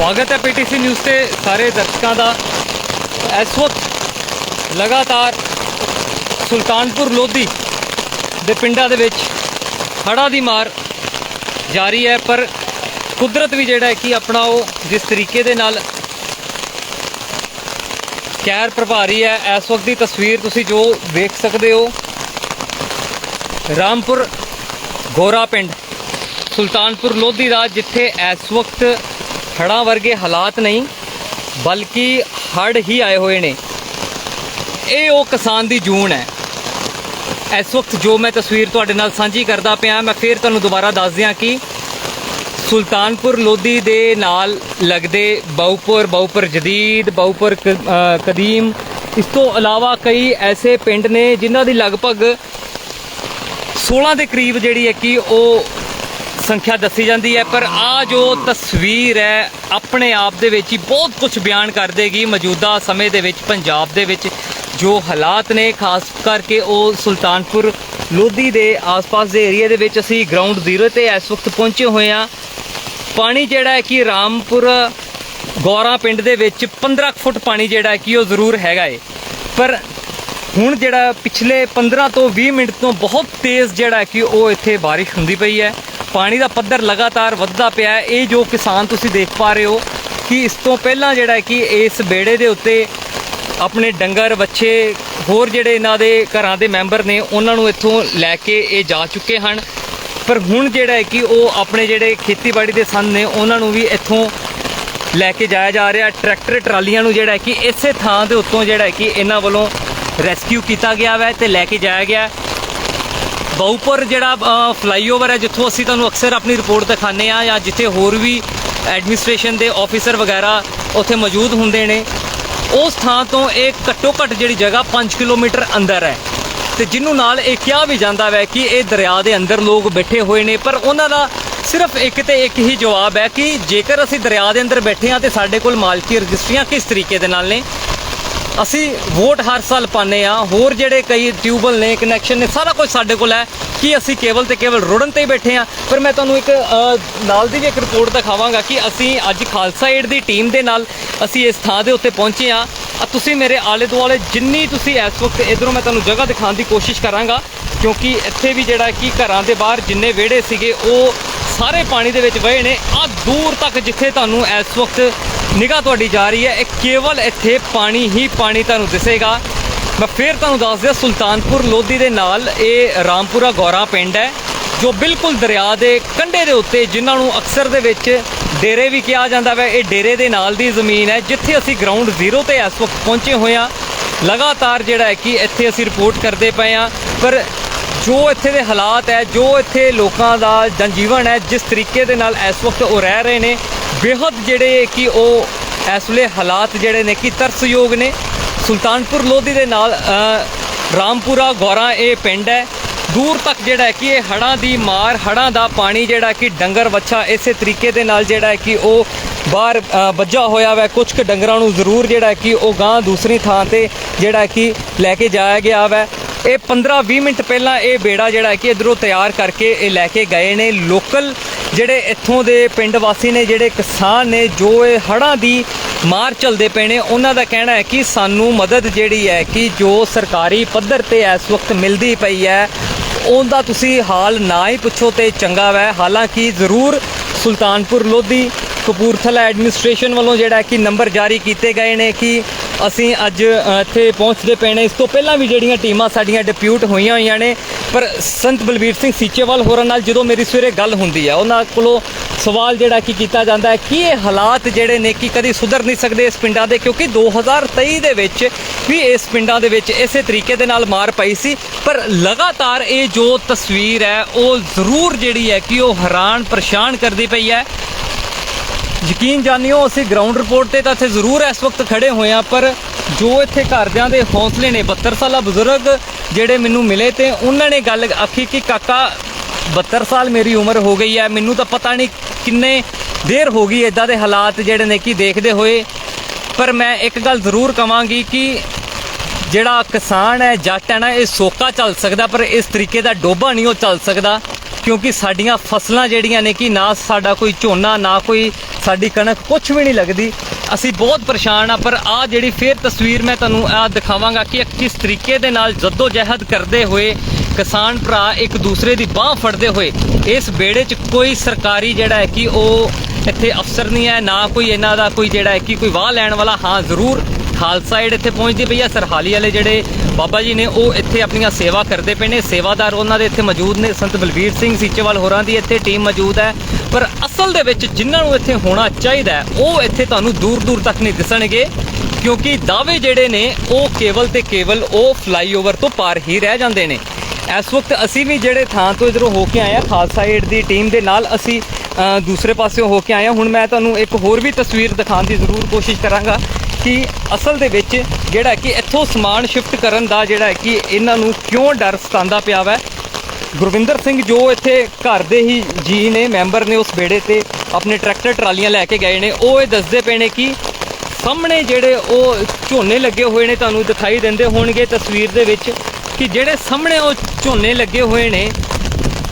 ਸਵਾਗਤ ਹੈ PTC news ਤੇ ਸਾਰੇ ਦਰਸ਼ਕਾਂ ਦਾ। ਇਸ ਵਕਤ ਲਗਾਤਾਰ ਸੁਲਤਾਨਪੁਰ ਲੋਧੀ ਦੇ ਪਿੰਡਾਂ ਦੇ ਵਿੱਚ ਹੜ੍ਹਾਂ ਦੀ ਮਾਰ ਜਾਰੀ ਹੈ, ਪਰ ਕੁਦਰਤ ਵੀ ਜਿਹੜਾ ਹੈ ਕਿ ਆਪਣਾ ਉਹ ਜਿਸ ਤਰੀਕੇ ਦੇ ਨਾਲ ਕਹਿਰ ਪ੍ਰਭਾ ਰਹੀ ਹੈ, ਇਸ ਵਕਤ ਦੀ ਤਸਵੀਰ ਤੁਸੀਂ ਜੋ ਵੇਖ ਸਕਦੇ ਹੋ, ਰਾਮਪੁਰ ਗੋਰਾ ਪਿੰਡ, ਸੁਲਤਾਨਪੁਰ ਲੋਧੀ ਦਾ, ਜਿੱਥੇ ਇਸ ਵਕਤ ਹੜ੍ਹਾਂ ਵਰਗੇ ਹਾਲਾਤ ਨਹੀਂ, ਬਲਕਿ ਹੜ੍ਹ ਹੀ ਆਏ ਹੋਏ ਨੇ। ਇਹ ਉਹ ਕਿਸਾਨ ਦੀ ਜੂਨ ਹੈ। ਇਸ ਵਕਤ ਜੋ ਮੈਂ ਤਸਵੀਰ ਤੁਹਾਡੇ ਨਾਲ ਸਾਂਝੀ ਕਰਦਾ ਪਿਆ, ਮੈਂ ਫੇਰ ਤੁਹਾਨੂੰ ਦੁਬਾਰਾ ਦੱਸ ਦਿਆਂ ਕਿ ਸੁਲਤਾਨਪੁਰ ਲੋਧੀ ਦੇ ਨਾਲ ਲੱਗਦੇ ਬਾਉਪੁਰ ਬਾਉਪੁਰ ਜਦੀਦ ਬਾਉਪੁਰ ਕਦੀਮ, ਇਸ ਤੋਂ ਇਲਾਵਾ ਕਈ ਐਸੇ ਪਿੰਡ ਨੇ ਜਿਨ੍ਹਾਂ ਦੀ ਲਗਭਗ 16 ਦੇ ਕਰੀਬ ਜਿਹੜੀ ਹੈ ਕਿ ਉਹ ਸੰਖਿਆ ਦੱਸੀ ਜਾਂਦੀ ਹੈ, ਪਰ ਆ ਜੋ ਤਸਵੀਰ ਹੈ, ਆਪਣੇ ਆਪ ਦੇ ਵਿੱਚ ਹੀ ਬਹੁਤ ਕੁਝ ਬਿਆਨ ਕਰ ਦੇਗੀ ਮੌਜੂਦਾ ਸਮੇਂ ਦੇ ਵਿੱਚ, ਪੰਜਾਬ ਦੇ ਵਿੱਚ, ਜੋ ਹਾਲਾਤ ਨੇ, ਖਾਸ ਕਰਕੇ ਉਹ ਸੁਲਤਾਨਪੁਰ ਲੋਧੀ ਦੇ ਆਸ-ਪਾਸ ਦੇ ਏਰੀਆ ਦੇ ਵਿੱਚ ਅਸੀਂ ਗਰਾਊਂਡ ਜ਼ੀਰੋ ਤੇ ਇਸ ਵਕਤ ਪਹੁੰਚੇ ਹੋਏ ਆ ਪਾਣੀ ਜਿਹੜਾ ਹੈ ਕਿ ਰਾਮਪੁਰ, ਗੌਰਾ ਪਿੰਡ ਦੇ ਵਿੱਚ 15 ਕੁ ਫੁੱਟ ਪਾਣੀ ਜਿਹੜਾ ਕਿ ਉਹ ਜ਼ਰੂਰ ਹੈਗਾ ਏ। ਪਰ ਹੁਣ ਜਿਹੜਾ ਪਿਛਲੇ 15 ਤੋਂ 20 ਮਿੰਟ ਤੋਂ ਬਹੁਤ ਤੇਜ਼ ਜਿਹੜਾ ਕਿ ਉਹ ਇੱਥੇ ਬਾਰਿਸ਼ ਹੁੰਦੀ ਪਈ ਹੈ। ਪਾਣੀ ਦਾ ਪੱਧਰ ਲਗਾਤਾਰ ਵੱਧਦਾ ਪਿਆ ਹੈ। ਇਹ ਜੋ ਕਿਸਾਨ ਤੁਸੀਂ ਦੇਖ ਪਾ ਰਹੇ ਹੋ ਕਿ ਇਸ ਤੋਂ ਪਹਿਲਾਂ ਜਿਹੜਾ ਹੈ ਕਿ ਇਸ ਬੇੜੇ ਦੇ ਉੱਤੇ ਆਪਣੇ ਡੰਗਰ ਬੱਚੇ ਹੋਰ ਜਿਹੜੇ ਇਹਨਾਂ ਦੇ ਘਰਾਂ ਦੇ ਮੈਂਬਰ ਨੇ, ਉਹਨਾਂ ਨੂੰ ਇੱਥੋਂ ਲੈ ਕੇ ਇਹ ਜਾ ਚੁੱਕੇ ਹਨ। ਪਰ ਹੁਣ ਜਿਹੜਾ ਹੈ ਕਿ ਉਹ ਆਪਣੇ ਜਿਹੜੇ ਖੇਤੀਬਾੜੀ ਦੇ ਸੰਦ ਨੇ, ਉਹਨਾਂ ਨੂੰ ਵੀ ਇੱਥੋਂ ਲੈ ਕੇ ਜਾਇਆ ਜਾ ਰਿਹਾ। ਟਰੈਕਟਰ, ਟਰਾਲੀਆਂ ਨੂੰ ਜਿਹੜਾ ਹੈ ਕਿ ਇਸੇ ਥਾਂ ਦੇ ਉੱਤੋਂ ਜਿਹੜਾ ਹੈ ਕਿ ਇਹਨਾਂ ਵੱਲੋਂ ਰੈਸਕਿਊ ਕੀਤਾ ਗਿਆ ਵੈ ਤੇ ਲੈ ਕੇ ਜਾਇਆ ਗਿਆ। ਬਾਉਪੁਰ ਜਿਹੜਾ ਫਲਾਈਓਵਰ ਹੈ, ਜਿੱਥੋਂ ਅਸੀਂ ਤੁਹਾਨੂੰ ਅਕਸਰ ਆਪਣੀ ਰਿਪੋਰਟ ਦਿਖਾਉਂਦੇ ਆ ਜਾਂ ਜਿੱਥੇ ਹੋਰ ਵੀ ਐਡਮਿਨਿਸਟ੍ਰੇਸ਼ਨ ਦੇ ਆਫੀਸਰ ਵਗੈਰਾ ਉੱਥੇ ਮੌਜੂਦ ਹੁੰਦੇ ਨੇ, ਉਸ ਥਾਂ ਤੋਂ ਇਹ ਘੱਟੋ ਘੱਟ ਜਿਹੜੀ ਜਗ੍ਹਾ 5 ਕਿਲੋਮੀਟਰ ਅੰਦਰ ਹੈ। ਤੇ ਜਿਹਨੂੰ ਨਾਲ ਇਹ ਕਿਹਾ ਵੀ ਜਾਂਦਾ ਵੈ ਕਿ ਇਹ ਦਰਿਆ ਦੇ ਅੰਦਰ ਲੋਕ ਬੈਠੇ ਹੋਏ ਨੇ, ਪਰ ਉਹਨਾਂ ਦਾ ਸਿਰਫ ਇੱਕ ਤੇ ਇੱਕ ਹੀ ਜਵਾਬ ਹੈ ਕਿ ਜੇਕਰ ਅਸੀਂ ਦਰਿਆ ਦੇ ਅੰਦਰ ਬੈਠੇ ਹਾਂ ਤੇ ਸਾਡੇ ਕੋਲ ਮਾਲਕੀ ਰਜਿਸਟਰੀਆਂ ਕਿਸ ਤਰੀਕੇ ਦੇ ਨਾਲ ਨੇ ਅਸੀਂ ਵੋਟ ਹਰ ਸਾਲ ਪਾਉਂਦੇ ਆ ਹੋਰ ਜਿਹੜੇ ਕਈ ਟਿਊਬਲ ਨੇ ਕਨੈਕਸ਼ਨ ਨੇ, ਸਾਰਾ ਕੁਝ ਸਾਡੇ ਕੋਲ ਹੈ ਕਿ ਅਸੀਂ ਕੇਵਲ ਤੇ ਕੇਵਲ ਰੋੜਨ ਤੇ ਹੀ ਬੈਠੇ ਆ ਪਰ ਮੈਂ ਤੁਹਾਨੂੰ ਇੱਕ ਨਾਲ ਦੀ ਵੀ ਇੱਕ ਰਿਪੋਰਟ ਦਿਖਾਵਾਂਗਾ ਕਿ ਅਸੀਂ ਅੱਜ ਖਾਲਸਾ ਏਡ ਦੀ ਟੀਮ ਦੇ ਨਾਲ ਅਸੀਂ ਇਸ ਥਾਂ ਦੇ ਉੱਤੇ ਪਹੁੰਚੇ ਆ ਆ ਤੁਸੀਂ ਮੇਰੇ ਆਲੇ ਦੁਆਲੇ ਜਿੰਨੀ ਤੁਸੀਂ ਇਸ ਵਕਤ ਇਧਰੋਂ ਮੈਂ ਤੁਹਾਨੂੰ ਜਗ੍ਹਾ ਦਿਖਾਉਣ ਦੀ ਕੋਸ਼ਿਸ਼ ਕਰਾਂਗਾ, ਕਿਉਂਕਿ ਇੱਥੇ ਵੀ ਜਿਹੜਾ ਕਿ ਘਰਾਂ ਦੇ ਬਾਹਰ ਜਿੰਨੇ ਵਿਹੜੇ ਸੀਗੇ, ਉਹ ਸਾਰੇ ਪਾਣੀ ਦੇ ਵਿੱਚ ਵਹੇ ਨੇ। ਆ ਦੂਰ ਤੱਕ ਜਿੱਥੇ ਤੁਹਾਨੂੰ ਇਸ ਵਕਤ ਨਿਗਾਹ ਤੁਹਾਡੀ ਜਾ ਰਹੀ ਹੈ, ਇਹ ਕੇਵਲ ਇੱਥੇ ਪਾਣੀ ਹੀ ਪਾਣੀ ਤੁਹਾਨੂੰ ਦਿਸੇਗਾ। ਮੈਂ ਫੇਰ ਤੁਹਾਨੂੰ ਦੱਸ ਦਿਆਂ, ਸੁਲਤਾਨਪੁਰ ਲੋਧੀ ਦੇ ਨਾਲ ਇਹ ਰਾਮਪੁਰਾ ਗੌਰਾ ਪਿੰਡ ਹੈ, ਜੋ ਬਿਲਕੁਲ ਦਰਿਆ ਦੇ ਕੰਢੇ ਦੇ ਉੱਤੇ, ਜਿਨ੍ਹਾਂ ਨੂੰ ਅਕਸਰ ਦੇ ਵਿੱਚ ਡੇਰੇ ਵੀ ਕਿਹਾ ਜਾਂਦਾ ਵੈ, ਇਹ ਡੇਰੇ ਦੇ ਨਾਲ ਦੀ ਜ਼ਮੀਨ ਹੈ, ਜਿੱਥੇ ਅਸੀਂ ਗਰਾਊਂਡ ਜ਼ੀਰੋ ਤੇ ਇਸ ਵਕਤ ਪਹੁੰਚੇ ਹੋਏ ਹਾਂ। ਲਗਾਤਾਰ ਜਿਹੜਾ ਹੈ ਕਿ ਇੱਥੇ ਅਸੀਂ ਰਿਪੋਰਟ ਕਰਦੇ ਪਏ ਹਾਂ, ਪਰ ਜੋ ਇੱਥੇ ਦੇ ਹਾਲਾਤ ਹੈ ਜੋ ਇੱਥੇ ਲੋਕਾਂ ਦਾ ਜਨਜੀਵਨ ਹੈ ਜਿਸ ਤਰੀਕੇ ਦੇ ਨਾਲ ਇਸ ਵਕਤ ਉਹ ਰਹਿ ਰਹੇ ਨੇ ਬੇਹੱਦ ਜਿਹੜੇ ਕਿ ਉਹ ਇਸ ਵੇਲੇ ਹਾਲਾਤ ਜਿਹੜੇ ਨੇ ਕਿ ਤਰਸਯੋਗ ਨੇ। ਸੁਲਤਾਨਪੁਰ ਲੋਧੀ ਦੇ ਨਾਲ ਰਾਮਪੁਰਾ ਗੌਰਾ ਇਹ ਪਿੰਡ ਹੈ। ਦੂਰ ਤੱਕ ਜਿਹੜਾ ਕਿ ਇਹ ਹੜਾਂ ਦੀ ਮਾਰ ਹੜਾਂ ਦਾ ਪਾਣੀ ਜਿਹੜਾ ਕਿ ਡੰਗਰ ਵੱਛਾ ਇਸੇ ਤਰੀਕੇ ਦੇ ਨਾਲ ਜਿਹੜਾ ਕਿ ਉਹ ਬਾਹਰ ਅ, ਵੱਜਾ ਹੋਇਆ ਵੈ। ਕੁਝ ਕੁ ਡੰਗਰਾਂ ਨੂੰ ਜ਼ਰੂਰ ਜਿਹੜਾ ਕਿ ਉਹ ਗਾਂ ਦੂਸਰੀ ਥਾਂ ਤੇ ਜਿਹੜਾ ਕਿ ਲੈ ਕੇ ਜਾਇਆ ਗਿਆ ਵੈ। ਇਹ 15-20 ਮਿੰਟ ਪਹਿਲਾਂ ਇਹ ਬੇੜਾ ਜਿਹੜਾ ਕਿ ਇਧਰੋਂ ਤਿਆਰ ਕਰਕੇ ਇਹ ਲੈ ਕੇ ਗਏ ਨੇ ਲੋਕਲ ਜਿਹੜੇ ਇੱਥੋਂ ਦੇ ਪਿੰਡ ਵਾਸੀ ਨੇ, ਜਿਹੜੇ ਕਿਸਾਨ ਨੇ, ਜੋ ਇਹ ਹੜ੍ਹਾਂ ਦੀ ਮਾਰ ਚੱਲਦੇ ਪਏ ਨੇ, ਉਹਨਾਂ ਦਾ ਕਹਿਣਾ ਹੈ ਕਿ ਸਾਨੂੰ ਮਦਦ ਜਿਹੜੀ ਹੈ ਕਿ ਜੋ ਸਰਕਾਰੀ ਪੱਧਰ ਤੇ ਇਸ ਵਕਤ ਮਿਲਦੀ ਪਈ ਹੈ, ਉਹਦਾ ਤੁਸੀਂ ਹਾਲ ਨਾ ਹੀ ਪੁੱਛੋ ਤੇ ਚੰਗਾ ਵੈ। ਹਾਲਾਂਕਿ ਜ਼ਰੂਰ ਸੁਲਤਾਨਪੁਰ ਲੋਧੀ ਕਪੂਰਥਲਾ ਐਡਮਿਨਿਸਟ੍ਰੇਸ਼ਨ ਵੱਲੋਂ ਜਿਹੜਾ ਕਿ ਨੰਬਰ ਜਾਰੀ ਕੀਤੇ ਗਏ ਨੇ ਕਿ ਅਸੀਂ ਅੱਜ ਇੱਥੇ ਪਹੁੰਚਦੇ ਪਏ ਨੇ। ਇਸ ਤੋਂ ਪਹਿਲਾਂ ਵੀ ਜਿਹੜੀਆਂ ਟੀਮਾਂ ਸਾਡੀਆਂ ਡਿਪਿਊਟ ਹੋਈਆਂ ਹੋਈਆਂ ਨੇ, ਪਰ ਸੰਤ ਬਲਬੀਰ ਸਿੰਘ ਸੀਚੇਵਾਲ ਹੋਰਾਂ ਨਾਲ ਜਦੋਂ ਮੇਰੀ ਸਵੇਰੇ ਗੱਲ ਹੁੰਦੀ ਹੈ ਉਹਨਾਂ ਕੋਲੋਂ ਸਵਾਲ ਜਿਹੜਾ ਕੀ ਕੀਤਾ ਜਾਂਦਾ ਹੈ, ਕਿ ਇਹ ਹਾਲਾਤ ਜਿਹੜੇ ਨੇ, ਕਿ ਕਦੀ ਸੁਧਰ ਨਹੀਂ ਸਕਦੇ ਇਸ ਪਿੰਡਾਂ ਦੇ, ਕਿਉਂਕਿ 2023 ਦੇ ਵਿੱਚ ਵੀ ਇਸ ਪਿੰਡਾਂ ਦੇ ਵਿੱਚ ਇਸੇ ਤਰੀਕੇ ਦੇ ਨਾਲ ਮਾਰ ਪਈ ਸੀ। ਪਰ ਲਗਾਤਾਰ ਇਹ ਜੋ ਤਸਵੀਰ ਹੈ, ਉਹ ਜ਼ਰੂਰ ਜਿਹੜੀ ਹੈ ਕਿ ਉਹ ਹੈਰਾਨ ਪਰੇਸ਼ਾਨ ਕਰਦੀ ਪਈ ਹੈ। ਯਕੀਨ ਜਾਣਿਓ, ਅਸੀਂ ਗਰਾਊਂਡ ਰਿਪੋਰਟ ਤੇ ਤਾਂ ਇੱਥੇ ਜ਼ਰੂਰ ਇਸ ਵਕਤ ਖੜੇ ਹੋਏ ਆ ਪਰ ਜੋ ਇੱਥੇ ਘਰਦਿਆਂ ਦੇ ਹੌਸਲੇ ਨੇ 72 ਸਾਲਾ ਬਜ਼ੁਰਗ ਜਿਹੜੇ ਮੈਨੂੰ ਮਿਲੇ ਤੇ ਉਹਨਾਂ ਨੇ ਗੱਲ ਆਖੀ ਕਿ ਕਾਕਾ 72 ਸਾਲ ਮੇਰੀ ਉਮਰ ਹੋ ਗਈ ਹੈ, ਮੈਨੂੰ ਤਾਂ ਪਤਾ ਨਹੀਂ ਕਿੰਨੇ ਦੇਰ ਹੋ ਗਈ ਇਦਾਂ ਦੇ ਹਾਲਾਤ ਜਿਹੜੇ ਨੇ ਕਿ ਦੇਖਦੇ ਹੋਏ। ਪਰ ਮੈਂ ਇੱਕ ਗੱਲ ਜ਼ਰੂਰ ਕਵਾਂਗੀ ਕਿ ਜਿਹੜਾ ਕਿਸਾਨ ਹੈ, ਜੱਟ ਹੈ ਨਾ, ਇਹ ਸੋਕਾ ਚੱਲ ਸਕਦਾ, ਪਰ ਇਸ ਤਰੀਕੇ ਦਾ ਡੋਬਾ ਨਹੀਂ ਉਹ ਚੱਲ ਸਕਦਾ, ਕਿਉਂਕਿ ਸਾਡੀਆਂ ਫਸਲਾਂ ਜਿਹੜੀਆਂ ਨੇ ਕਿ ਨਾ ਸਾਡਾ ਕੋਈ ਝੋਨਾ, ਨਾ ਕੋਈ ਸਾਡੀ ਕਣਕ ਕੁਝ ਵੀ ਨਹੀਂ ਲੱਗਦੀ। ਅਸੀਂ ਬਹੁਤ ਪਰੇਸ਼ਾਨ ਆ, ਪਰ ਆ ਜਿਹੜੀ ਫੇਰ ਤਸਵੀਰ ਮੈਂ ਤੁਹਾਨੂੰ ਆ ਦਿਖਾਵਾਂਗਾ ਕਿ ਕਿਸ ਤਰੀਕੇ ਦੇ ਨਾਲ ਜੱਦੋ ਜਹਿਦ ਕਰਦੇ ਹੋਏ ਕਿਸਾਨ ਭਰਾ ਇੱਕ ਦੂਸਰੇ ਦੀ ਬਾਹ ਫੜਦੇ ਹੋਏ ਇਸ ਬੇੜੇ 'ਚ ਕੋਈ ਸਰਕਾਰੀ ਜਿਹੜਾ ਹੈ ਕਿ ਉਹ ਇੱਥੇ ਅਫਸਰ ਨਹੀਂ ਹੈ, ਨਾ ਕੋਈ ਇਹਨਾਂ ਦਾ ਕੋਈ ਜਿਹੜਾ ਹੈ ਕਿ ਕੋਈ ਵਾਹ ਲੈਣ ਵਾਲਾ, ਹਾਂ, ਜ਼ਰੂਰ ਖਾਲਸਾ ਏਡ ਇੱਥੇ ਪਹੁੰਚਦੀ ਪਈ ਆ। ਸਰਹਾਲੀ ਵਾਲੇ ਜਿਹੜੇ ਬਾਬਾ ਜੀ ਨੇ, ਉਹ ਇੱਥੇ ਆਪਣੀਆਂ ਸੇਵਾ ਕਰਦੇ ਪਏ ਨੇ। ਸੇਵਾਦਾਰ ਉਹਨਾਂ ਦੇ ਇੱਥੇ ਮੌਜੂਦ ਨੇ। ਸੰਤ ਬਲਵੀਰ ਸਿੰਘ ਸੀਚੇਵਾਲ ਹੋਰਾਂ ਦੀ ਇੱਥੇ ਟੀਮ ਮੌਜੂਦ ਹੈ। ਪਰ ਅਸਲ ਦੇ ਵਿੱਚ ਜਿਨ੍ਹਾਂ ਨੂੰ ਇੱਥੇ ਹੋਣਾ ਚਾਹੀਦਾ ਉਹ ਇੱਥੇ ਤੁਹਾਨੂੰ ਦੂਰ ਦੂਰ ਤੱਕ ਨਹੀਂ ਦਿਸਣਗੇ। ਕਿਉਂਕਿ ਦਾਅਵੇ ਜਿਹੜੇ ਨੇ, ਉਹ ਕੇਵਲ ਤੇ ਕੇਵਲ ਉਹ ਫਲਾਈਓਵਰ ਤੋਂ ਪਾਰ ਹੀ ਰਹਿ ਜਾਂਦੇ ਨੇ। ਇਸ ਵਕਤ ਅਸੀਂ ਵੀ ਜਿਹੜੇ ਥਾਂ ਤੋਂ ਇਧਰੋਂ ਹੋ ਕੇ ਆਏ ਆ ਖਾਲਸਾ ਏਡ ਦੀ ਟੀਮ ਦੇ ਨਾਲ ਅਸੀਂ ਦੂਸਰੇ ਪਾਸਿਓਂ ਹੋ ਕੇ ਆਏ ਆ ਹੁਣ ਮੈਂ ਤੁਹਾਨੂੰ ਇੱਕ ਹੋਰ ਵੀ ਤਸਵੀਰ ਦਿਖਾਉਣ ਦੀ ਜ਼ਰੂਰ ਕੋਸ਼ਿਸ਼ ਕਰਾਂਗਾ। ਕਿ ਅਸਲ ਦੇ ਵਿੱਚ ਜਿਹੜਾ ਕਿ ਇੱਥੋਂ ਸਮਾਨ ਸ਼ਿਫਟ ਕਰਨ ਦਾ ਜਿਹੜਾ ਕਿ ਇਹਨਾਂ ਨੂੰ ਕਿਉਂ ਡਰ ਸਤਾਉਂਦਾ ਪਿਆ ਵਾ। ਗੁਰਵਿੰਦਰ ਸਿੰਘ ਜੋ ਇੱਥੇ ਘਰ ਦੇ ਹੀ ਜੀ ਨੇ, ਮੈਂਬਰ ਨੇ ਉਸ ਬੇੜੇ ਤੇ ਆਪਣੇ ਟਰੈਕਟਰ ਟਰਾਲੀਆਂ ਲੈ ਕੇ ਗਏ ਨੇ। ਉਹ ਇਹ ਦੱਸਦੇ ਪਏ ਨੇ ਕਿ ਸਾਹਮਣੇ ਜਿਹੜੇ ਉਹ ਝੋਨੇ ਲੱਗੇ ਹੋਏ ਨੇ ਤੁਹਾਨੂੰ ਦਿਖਾਈ ਦਿੰਦੇ ਹੋਣਗੇ ਤਸਵੀਰ ਦੇ ਵਿੱਚ ਕਿ ਜਿਹੜੇ ਸਾਹਮਣੇ ਉਹ ਝੋਨੇ ਲੱਗੇ ਹੋਏ ਨੇ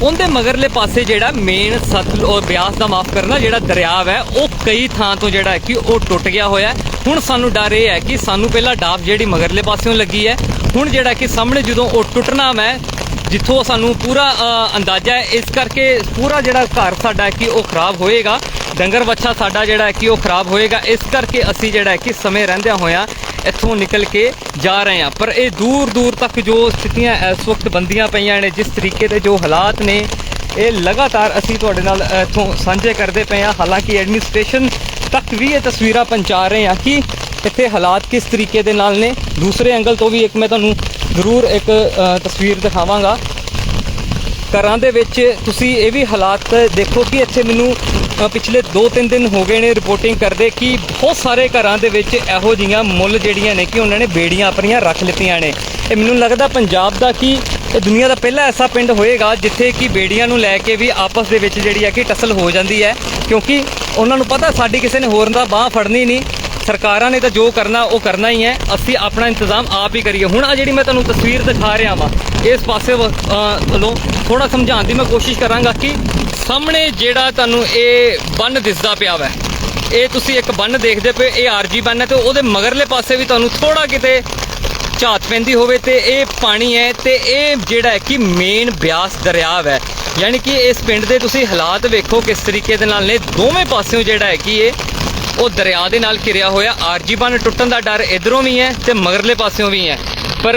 ਉਹਦੇ ਮਗਰਲੇ ਪਾਸੇ ਜਿਹੜਾ ਮੇਨ ਸਤਲ ਔਰ ਬਿਆਸ ਦਾ ਮਾਫ ਕਰਨਾ ਜਿਹੜਾ ਦਰਿਆ ਹੈ ਉਹ ਕਈ ਥਾਂ ਤੋਂ ਜਿਹੜਾ ਹੈ ਕਿ ਉਹ ਟੁੱਟ ਗਿਆ ਹੋਇਆ ਹੁਣ ਸਾਨੂੰ ਡਰ ਇਹ ਹੈ ਕਿ ਸਾਨੂੰ ਪਹਿਲਾਂ ਡਾਬ ਜਿਹੜੀ ਮਗਰਲੇ ਪਾਸਿਓਂ ਲੱਗੀ ਹੈ, ਹੁਣ ਜਿਹੜਾ ਕਿ ਸਾਹਮਣੇ ਜਦੋਂ ਉਹ ਟੁੱਟਣਾ ਮੈਂ ਜਿੱਥੋਂ ਸਾਨੂੰ ਪੂਰਾ ਅੰਦਾਜ਼ਾ ਹੈ, ਇਸ ਕਰਕੇ ਪੂਰਾ ਜਿਹੜਾ ਘਰ ਸਾਡਾ ਕਿ ਉਹ ਖਰਾਬ ਹੋਏਗਾ, ਡੰਗਰ ਬੱਚਾ ਸਾਡਾ ਜਿਹੜਾ ਹੈ ਕਿ ਉਹ ਖਰਾਬ ਹੋਏਗਾ, ਇਸ ਕਰਕੇ ਅਸੀਂ ਜਿਹੜਾ ਹੈ ਕਿ ਸਮੇਂ ਰਹਿੰਦਿਆਂ ਹੋਇਆਂ ਇੱਥੋਂ ਨਿਕਲ ਕੇ ਜਾ ਰਹੇ ਹਾਂ। ਪਰ ਇਹ ਦੂਰ ਦੂਰ ਤੱਕ ਜੋ ਸਥਿਤੀਆਂ ਇਸ ਵਕਤ ਬੰਦੀਆਂ ਪਈਆਂ ਨੇ, ਜਿਸ ਤਰੀਕੇ ਦੇ ਜੋ ਹਾਲਾਤ ਨੇ, ਇਹ ਲਗਾਤਾਰ ਅਸੀਂ ਤੁਹਾਡੇ ਨਾਲ ਇੱਥੋਂ ਸਾਂਝੇ ਕਰਦੇ ਪਏ ਹਾਂ। ਹਾਲਾਂਕਿ ਐਡਮਿਨਿਸਟ੍ਰੇਸ਼ਨ ਤੱਕ ਵੀ ਇਹ ਤਸਵੀਰਾਂ ਪਹੁੰਚਾ ਰਹੇ ਹਾਂ ਕਿ ਇੱਥੇ ਹਾਲਾਤ ਕਿਸ ਤਰੀਕੇ ਦੇ ਨਾਲ ਨੇ। ਦੂਸਰੇ ਐਂਗਲ ਤੋਂ ਵੀ ਇੱਕ ਮੈਂ ਤੁਹਾਨੂੰ ਜ਼ਰੂਰ ਇੱਕ ਤਸਵੀਰ ਦਿਖਾਵਾਂਗਾ। ਘਰਾਂ ਦੇ ਵਿੱਚ ਤੁਸੀਂ ਇਹ ਵੀ ਹਾਲਾਤ ਦੇਖੋ ਕਿ ਇੱਥੇ ਮੈਨੂੰ ਪਿਛਲੇ 2-3 ਦਿਨ ਹੋ ਗਏ ਨੇ ਰਿਪੋਰਟਿੰਗ ਕਰਦੇ ਕਿ ਬਹੁਤ ਸਾਰੇ ਘਰਾਂ ਦੇ ਵਿੱਚ ਇਹੋ ਜਿਹੀਆਂ ਮੁੱਲ ਜਿਹੜੀਆਂ ਨੇ ਕਿ ਉਹਨਾਂ ਨੇ ਬੇੜੀਆਂ ਆਪਣੀਆਂ ਰੱਖ ਲਿੱਤੀਆਂ ਨੇ। ਇਹ ਮੈਨੂੰ ਲੱਗਦਾ ਪੰਜਾਬ ਦਾ ਕਿ, ਇਹ ਦੁਨੀਆ ਦਾ ਪਹਿਲਾ ਐਸਾ ਪਿੰਡ ਹੋਏਗਾ ਜਿੱਥੇ ਕਿ ਬੇੜੀਆਂ ਨੂੰ ਲੈ ਕੇ ਵੀ ਆਪਸ ਦੇ ਵਿੱਚ ਜਿਹੜੀ ਹੈ ਕਿ ਟਸਲ ਹੋ ਜਾਂਦੀ ਹੈ, ਕਿਉਂਕਿ ਉਹਨਾਂ ਨੂੰ ਪਤਾ ਸਾਡੀ ਕਿਸੇ ਨੇ ਹੋਰ ਦਾ ਬਾਹ ਫੜਨੀ ਨਹੀਂ। ਸਰਕਾਰਾਂ ਨੇ ਤਾਂ ਜੋ ਕਰਨਾ, ਉਹ ਕਰਨਾ ਹੀ ਹੈ। ਅਸੀਂ ਆਪਣਾ ਇੰਤਜ਼ਾਮ ਆਪ ਹੀ ਕਰੀਏ। ਹੁਣ ਆ ਜਿਹੜੀ ਮੈਂ ਤੁਹਾਨੂੰ ਤਸਵੀਰ ਦਿਖਾ ਰਿਹਾ ਵਾਂ, ਇਸ ਪਾਸੇ ਵੱਲੋਂ ਥੋੜਾ ਸਮਝਾਉਣ ਦੀ ਮੈਂ ਕੋਸ਼ਿਸ਼ ਕਰਾਂਗਾ ਕਿ ਸਾਹਮਣੇ ਜਿਹੜਾ ਤੁਹਾਨੂੰ ਇਹ ਬੰਨ ਦਿਸਦਾ ਪਿਆ ਵੈ, ਇਹ ਤੁਸੀਂ ਇੱਕ ਬੰਨ ਦੇਖਦੇ ਪਏ ਇਹ ਆਰਜੀ ਬੰਨ ਹੈ ਤੇ ਉਹਦੇ ਮਗਰਲੇ ਪਾਸੇ ਵੀ ਤੁਹਾਨੂੰ ਥੋੜਾ ਕਿਤੇ ਝਾਤ ਪੈਂਦੀ ਹੋਵੇ ਤੇ ਇਹ ਪਾਣੀ ਹੈ ਤੇ ਇਹ ਜਿਹੜਾ ਹੈ ਕਿ ਮੇਨ ਬਿਆਸ ਦਰਿਆ ਹੈ ਯਾਨੀ ਕਿ ਇਸ ਪਿੰਡ ਦੇ ਤੁਸੀਂ ਹਾਲਾਤ ਵੇਖੋ ਕਿਸ ਤਰੀਕੇ ਦੇ ਨਾਲ ਨੇ। ਦੋਵੇਂ ਪਾਸਿਓਂ ਜਿਹੜਾ ਹੈ ਕਿ ਇਹ ਉਹ ਦਰਿਆ ਦੇ ਨਾਲ ਘਿਰਿਆ ਹੋਇਆ ਆਰਜੀ ਬੰਨ ਟੁੱਟਣ ਦਾ ਡਰ ਇਧਰੋਂ ਵੀ ਹੈ ਤੇ ਮਗਰਲੇ ਪਾਸਿਓਂ ਵੀ ਹੈ। ਪਰ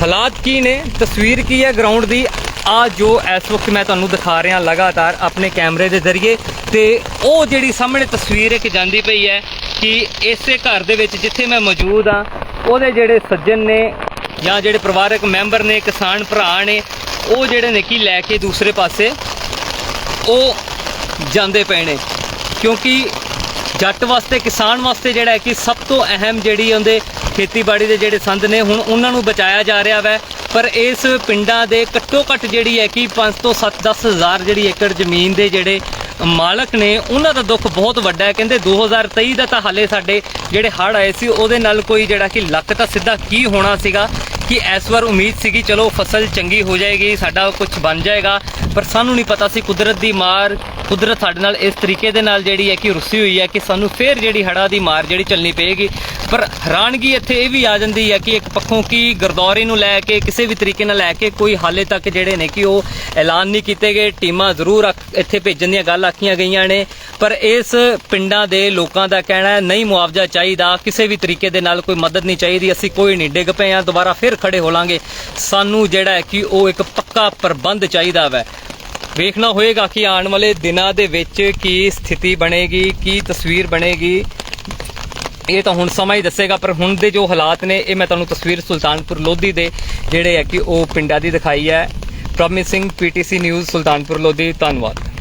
ਹਾਲਾਤ ਕੀ ਨੇ? ਤਸਵੀਰ ਕੀ ਹੈ ਗਰਾਊਂਡ ਦੀ? ਆ ਜੋ ਇਸ ਵਕਤ ਮੈਂ ਤੁਹਾਨੂੰ ਦਿਖਾ ਰਿਹਾ, ਲਗਾਤਾਰ ਆਪਣੇ ਕੈਮਰੇ ਦੇ ਜ਼ਰੀਏ ਤੇ ਉਹ ਜਿਹੜੀ ਸਾਹਮਣੇ ਤਸਵੀਰ ਇੱਕ ਜਾਂਦੀ ਪਈ ਹੈ ਕਿ ਇਸੇ ਘਰ ਦੇ ਵਿੱਚ ਜਿੱਥੇ ਮੈਂ ਮੌਜੂਦ ਆ ਉਹਦੇ ਜਿਹੜੇ ਸੱਜਣ ਨੇ ਜਾਂ ਜਿਹੜੇ ਪਰਿਵਾਰਕ ਮੈਂਬਰ ਨੇ, ਕਿਸਾਨ ਭਰਾ ਨੇ, ਉਹ ਜਿਹੜੇ ਨੇ ਕੀ ਲੈ ਕੇ ਦੂਸਰੇ ਪਾਸੇ ਉਹ ਜਾਂਦੇ ਪਏ ਨੇ। ਕਿਉਂਕਿ ਜੱਟ ਵਾਸਤੇ, ਕਿਸਾਨ ਵਾਸਤੇ ਜਿਹੜਾ ਹੈ ਕਿ ਸਭ ਤੋਂ ਅਹਿਮ ਜਿਹੜੀ ਉਹਦੇ ਖੇਤੀਬਾੜੀ ਦੇ ਜਿਹੜੇ ਸੰਦ ਨੇ, ਹੁਣ ਉਹਨਾਂ ਨੂੰ ਬਚਾਇਆ ਜਾ ਰਿਹਾ ਵੈ। ਪਰ ਇਸ ਪਿੰਡਾਂ ਦੇ ਘੱਟੋ ਘੱਟ ਜਿਹੜੀ ਹੈ ਕਿ 5 ਤੋਂ 7 10 ਹਜ਼ਾਰ ਜਿਹੜੀ ਏਕੜ ਜ਼ਮੀਨ ਦੇ ਜਿਹੜੇ ਮਾਲਕ ਨੇ, ਉਹਨਾਂ ਦਾ ਦੁੱਖ ਬਹੁਤ ਵੱਡਾ ਹੈ। ਕਹਿੰਦੇ 2023 ਦਾ ਤਾਂ ਹਾਲੇ ਸਾਡੇ ਜਿਹੜੇ ਹੜ੍ਹ ਆਏ ਸੀ, ਉਹਦੇ ਨਾਲ ਕੋਈ ਜਿਹੜਾ ਕਿ ਲੱਕ ਤਾਂ ਸਿੱਧਾ ਕੀ ਹੋਣਾ ਸੀਗਾ? ਕਿ ਇਸ ਵਾਰ ਉਮੀਦ ਸੀਗੀ ਚਲੋ ਫਸਲ ਚੰਗੀ ਹੋ ਜਾਏਗੀ, ਸਾਡਾ ਕੁਝ ਬਣ ਜਾਏਗਾ, ਪਰ ਸਾਨੂੰ ਨਹੀਂ ਪਤਾ ਸੀ ਕੁਦਰਤ ਦੀ ਮਾਰ, ਕੁਦਰਤ ਸਾਡੇ ਨਾਲ ਇਸ ਤਰੀਕੇ ਦੇ ਨਾਲ ਜਿਹੜੀ ਹੈ ਕਿ ਰੁੱਸੀ ਹੋਈ ਹੈ ਕਿ ਸਾਨੂੰ ਫੇਰ ਜਿਹੜੀ ਹੜਾ ਦੀ ਮਾਰ ਜਿਹੜੀ ਚੱਲਣੀ ਪਏਗੀ। ਪਰ ਹੈਰਾਨਗੀ ਇੱਥੇ ਇਹ ਵੀ ਆ ਜਾਂਦੀ ਹੈ ਕਿ ਇੱਕ ਪੱਖੋਂ ਕੀ ਗਰਦੌਰੀ ਨੂੰ ਲੈ ਕੇ, ਕਿਸੇ ਵੀ ਤਰੀਕੇ ਨਾਲ ਲੈ ਕੇ ਕੋਈ ਹਾਲੇ ਤੱਕ ਜਿਹੜੇ ਨੇ ਕਿ ਉਹ ਐਲਾਨ ਨਹੀਂ ਕੀਤੇ ਗਏ। ਟੀਮਾਂ ਜ਼ਰੂਰ ਆਖ- ਇੱਥੇ ਭੇਜਣ ਦੀਆਂ ਗੱਲ ਆਖੀਆਂ ਗਈਆਂ ਨੇ। ਪਰ ਇਸ ਪਿੰਡਾਂ ਦੇ ਲੋਕਾਂ ਦਾ ਕਹਿਣਾ ਹੈ, ਨਹੀਂ ਮੁਆਵਜ਼ਾ ਚਾਹੀਦਾ, ਕਿਸੇ ਵੀ ਤਰੀਕੇ ਦੇ ਨਾਲ ਕੋਈ ਮਦਦ ਨਹੀਂ ਚਾਹੀਦੀ, ਅਸੀਂ ਕੋਈ ਨਹੀਂ ਡਿੱਗ ਪਏ ਆ ਦੁਬਾਰਾ ਫਿਰ ਖੜੇ ਹੋ ਲਾਂਗੇ ਸਾਨੂੰ ਜਿਹੜਾ ਹੈ ਕਿ ਉਹ ਇੱਕ ਪੱਕਾ ਪ੍ਰਬੰਧ ਚਾਹੀਦਾ ਵੈ। ਵੇਖਣਾ ਹੋਏਗਾ ਕਿ ਆਉਣ ਵਾਲੇ ਦਿਨਾਂ ਦੇ ਵਿੱਚ ਕੀ ਸਥਿਤੀ ਬਣੇਗੀ, ਕੀ ਤਸਵੀਰ ਬਣੇਗੀ। ਇਹ ਤਾਂ ਹੁਣ ਸਮਾਂ ਹੀ ਦੱਸੇਗਾ, ਪਰ ਹੁਣ ਦੇ ਜੋ ਹਾਲਾਤ ਨੇ, ਇਹ ਮੈਂ ਤੁਹਾਨੂੰ ਤਸਵੀਰ ਸੁਲਤਾਨਪੁਰ ਲੋਧੀ ਦੇ ਜਿਹੜੇ ਹੈ ਕਿ ਉਹ ਪਿੰਡਾਂ ਦੀ ਦਿਖਾਈ ਹੈ। Promising PTC news, Sultanpur Lodhi, ਧੰਨਵਾਦ।